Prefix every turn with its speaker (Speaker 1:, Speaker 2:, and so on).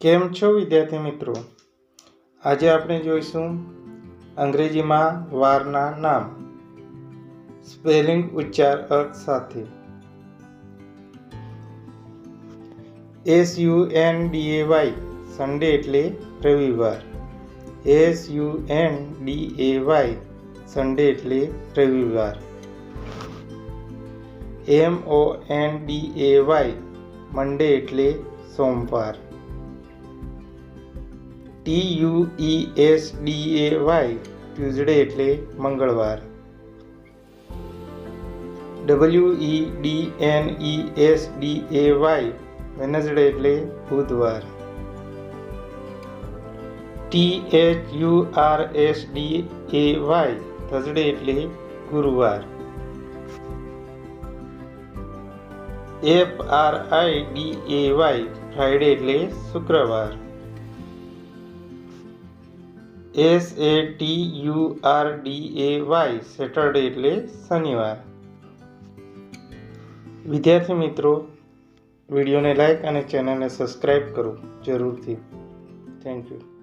Speaker 1: કેમ છો વિદ્યાર્થી મિત્રો? આજે આપણે જોઈશું અંગ્રેજીમાં વારના નામ. સ્પેલિંગ ઉચ્ચાર અર્થ સાથે. S U N D A Y Sunday એટલે રવિવાર. S U N D A Y Sunday એટલે રવિવાર. M O N D A Y Monday એટલે સોમવાર. T U E S D A Y Tuesday એટલે મંગળવાર. W E D N E S D A Y Wednesday એટલે બુધવાર. T H U R S D A Y Thursday એટલે ગુરુવાર. F R I D A Y Friday એટલે શુક્રવાર. S A T U R D A Y Saturday એટલે શનિવાર. વિદ્યાર્થી મિત્રો, વિડીયોને લાઈક અને ચેનલને સબસ્ક્રાઈબ કરો જરૂરથી. Thank you